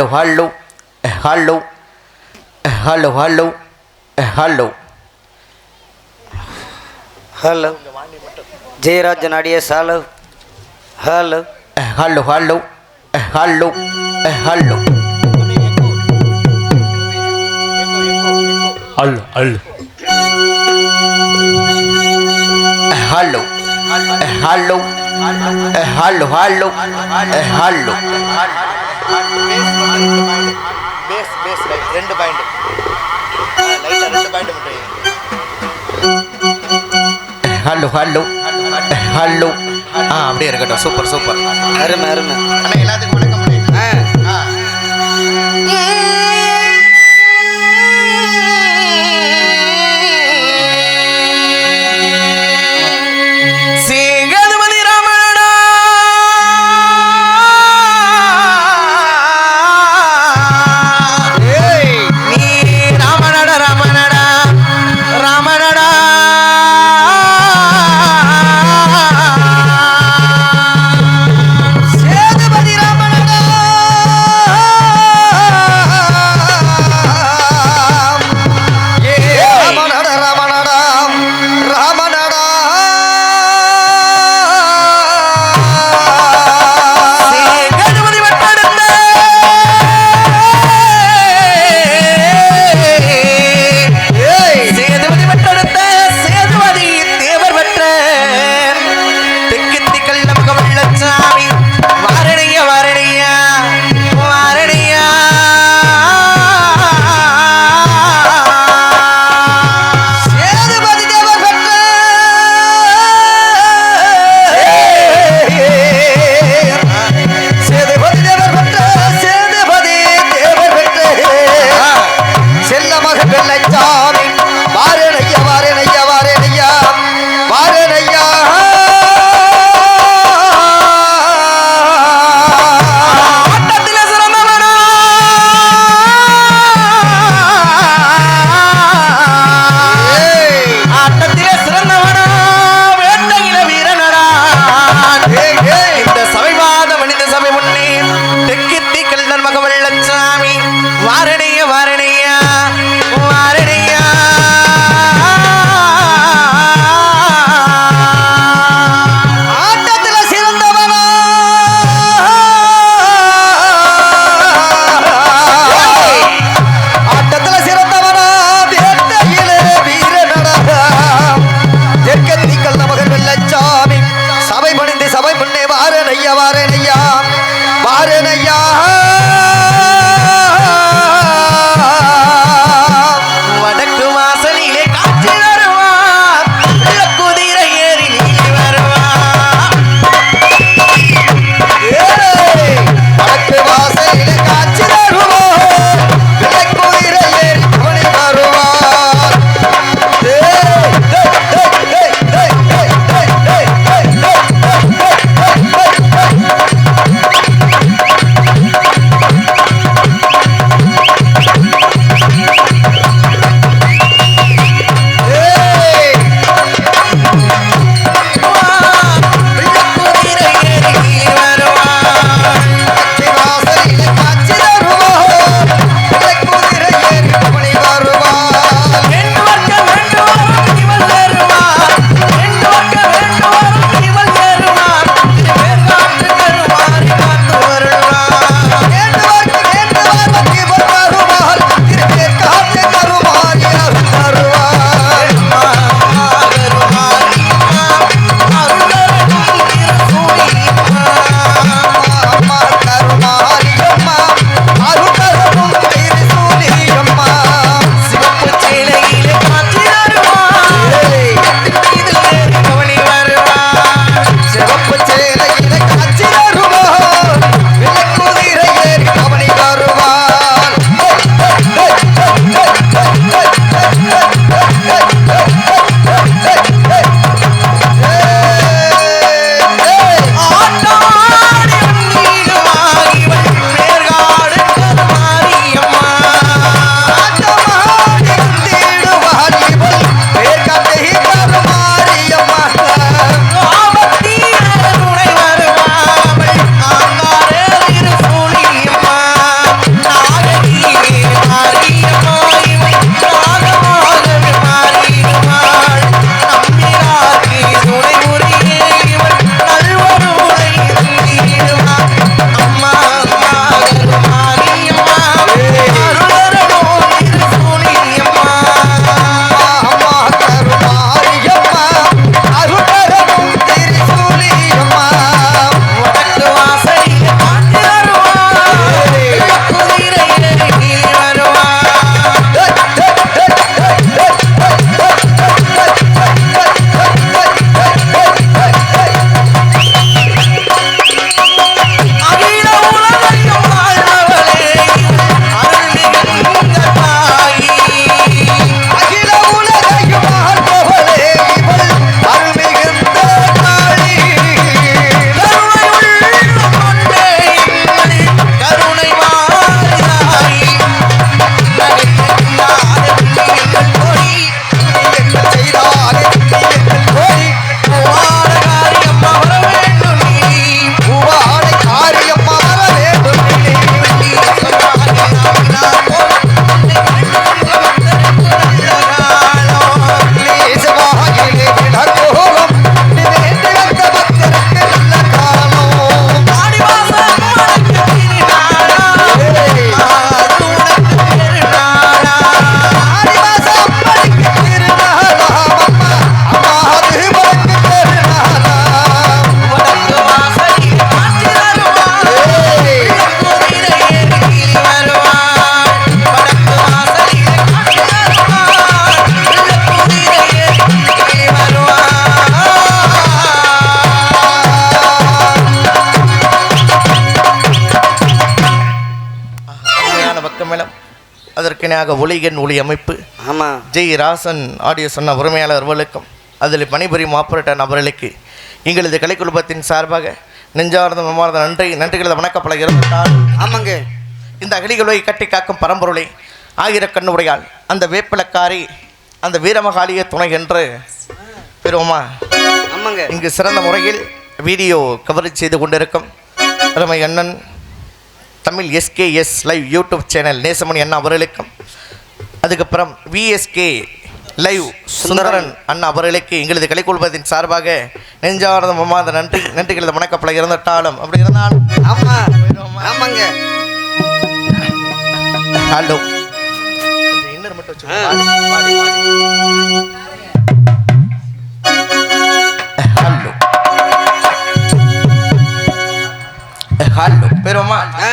Hello hello hello hello hello hello hello Jayarajan अड़ियाल hello hello hello hello hello hello hello hello hello hello hello hello hello base பேஸ் ரெண்டு point. லைட்டா ரெண்டு point. மட்டும் hello hello hello ஆ அப்படியே இருக்கட்டும். Super super. அருமை அருமை. எல்லாத்துக்கும் இணையாக ஒளிகன் ஒளி அமைப்பு. ஆமாம் ஜெய் ராசன் ஆடியோ சொன்ன உரிமையாளர் அவர்களுக்கும் அதில் பணிபுரியும் ஆப்பரேட்டர் நபர்களுக்கு எங்களது கலைக்குழுப்பத்தின் சார்பாக நெஞ்சார்ந்த மமார்ந்த நன்றி நன்றிகளது வணக்கப்பல இருந்தால் ஆமாங்க. இந்த அகலிகளை கட்டி காக்கும் பரம்பொருளை ஆயிரக்கண்ணுடையாள் அந்த வேப்பிலக்காரி அந்த வீரமகாளிய துணை என்று பெறுவோமா? ஆமாங்க. இங்கு சிறந்த முறையில் வீடியோ கவரேஜ் செய்து கொண்டிருக்கும் அருமை அண்ணன் Tamil SKS live YouTube channel Nesamani அண்ணா அவர்களுக்கும் அதுக்கப்புறம் விஎஸ்கே லைவ் சுந்தரன் அண்ணா அவர்களுக்கு எங்களது கலைக்குழுப்பத்தின் சார்பாக நெஞ்சார்ந்த மமாத நன்றி நன்றிகளது வணக்கப்பல இருந்துட்டாலும் அப்படி இருந்தாலும் ஆமா ஆமாங்க. ஹலோ. இன்னர் மட்டும் ஹலோ பெருமா ஆ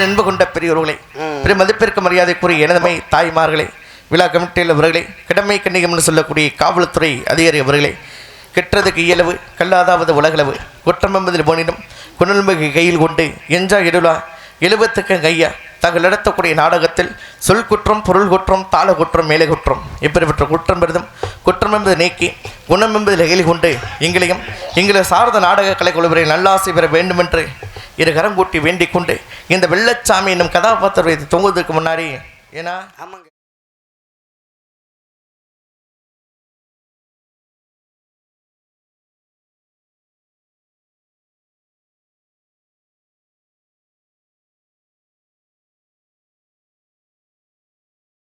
அன்பு கொண்ட பெரியவர்களே பெரிய மதிப்பிற்கு மரியாதைக்குரிய எனதமை தாய்மார்களே விழா கமிட்டியில் அவர்களே கடமை கண்ணியம்னு சொல்லக்கூடிய காவல்துறை அதிகாரி அவர்களே கெட்டதுக்கு இயலவு கல்லாதாவது உலகளவு குற்றம் என்பதில் போனிடும் குணல்மிகு கையில் கொண்டு எஞ்சா எடுலா எழுபத்துக்கு கையா தாங்கள் நடத்தக்கூடிய நாடகத்தில் சொல் குற்றம் பொருள் குற்றம் தாள குற்றம் மேலே குற்றம். இப்படிப்பட்ட குற்றம் பெரிதும் குற்றம் என்பது நீக்கி குணம் என்பதில் எகிலி கொண்டு எங்களையும் எங்களை சார்ந்த நாடக கலை குழுவரை நல்லாசை பெற வேண்டுமென்று இரு கரம் கூட்டி வேண்டிக் கொண்டு இந்த வெள்ளச்சாமி என்னும் கதாபாத்திரத்தை தொங்குவதற்கு முன்னாடி ஏன்னா ஆமாங்க.